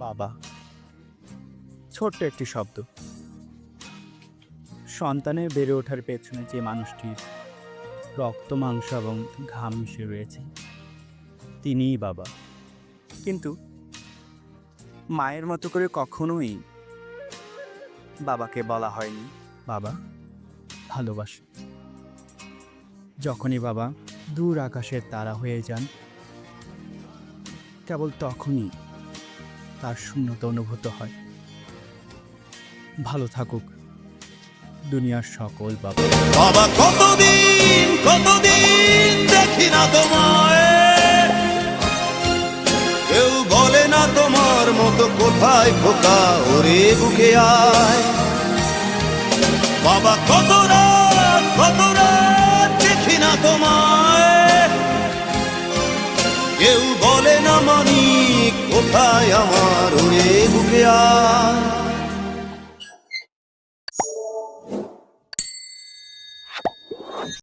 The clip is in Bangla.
বাবা। ছোট্ট একটি শব্দ। সন্তানের বেড়ে ওঠার পেছনে যে মানুষটির রক্ত, মাংস এবং ঘাম মিশে রয়েছে, তিনিই বাবা। কিন্তু মায়ের মতো করে কখনোই বাবাকে বলা হয়নি। বাবা, ভালোবাসে। যখনই বাবা দূর আকাশের তারা হয়ে যান, কেবল তখনই তার শূন্যতা অনুভূত হয়। ভালো থাকুক। দুনিয়ার সকল বাবা। বাবা, কতদিন কতদিন দেখি না তোমায়? কেউ বলে না তোমার মতো কোথায় খোকা ওরে বুকে আয়। বাবা, কত রাত কত রাত দেখি না তোমায়? কেউ বলে না মানি কোথায় আমার ওরে বুকে আয়